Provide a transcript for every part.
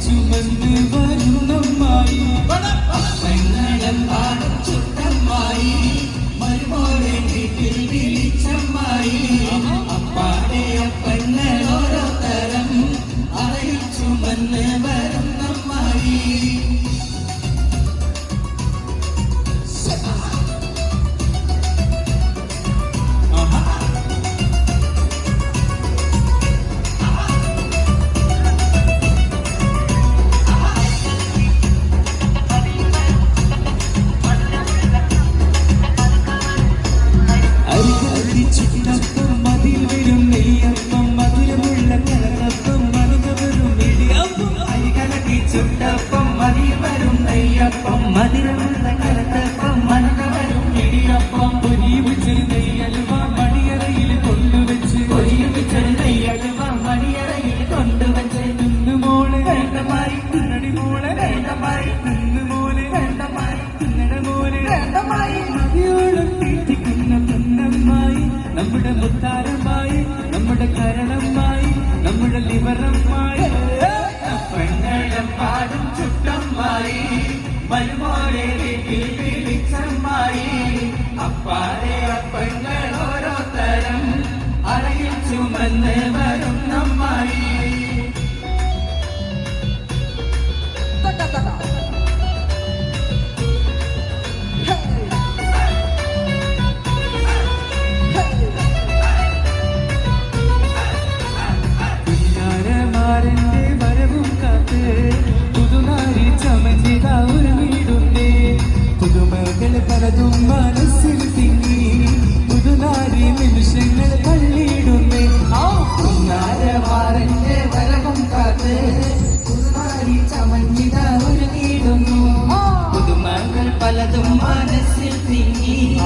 to maneuver മരുമോളെ വീട്ടിൽ വിളിച്ചമ്മായി. അപ്പാരെ അപ്പൻ പലതും മനസ്സിൽ തിങ്ങി. പുതുതാരി നിമിഷങ്ങൾ തള്ളിയിടുന്നേ. ആ കുഞ്ഞാരവാരന്റെ വരവും കാത്ത് പുതുതാരി ചമഞ്ഞിത ഒരുങ്ങിയിടുന്നു. പുതുമകൾ പലതും മനസ്സിൽ തിങ്ങി.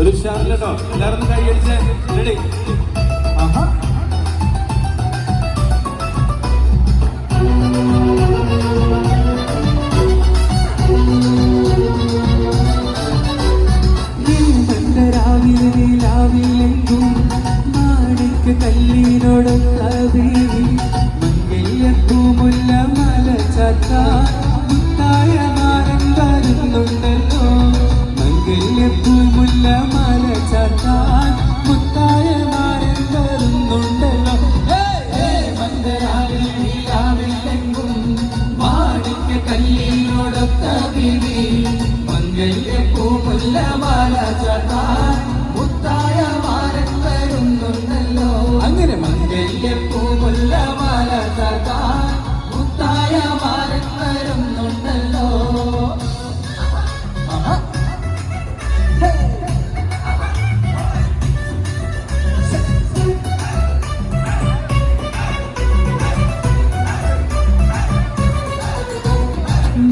ഒരു ഉഷാറില്ലട്ടോ. എല്ലാവരും കൈ റെഡി. ആഹാ.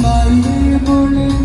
Monday morning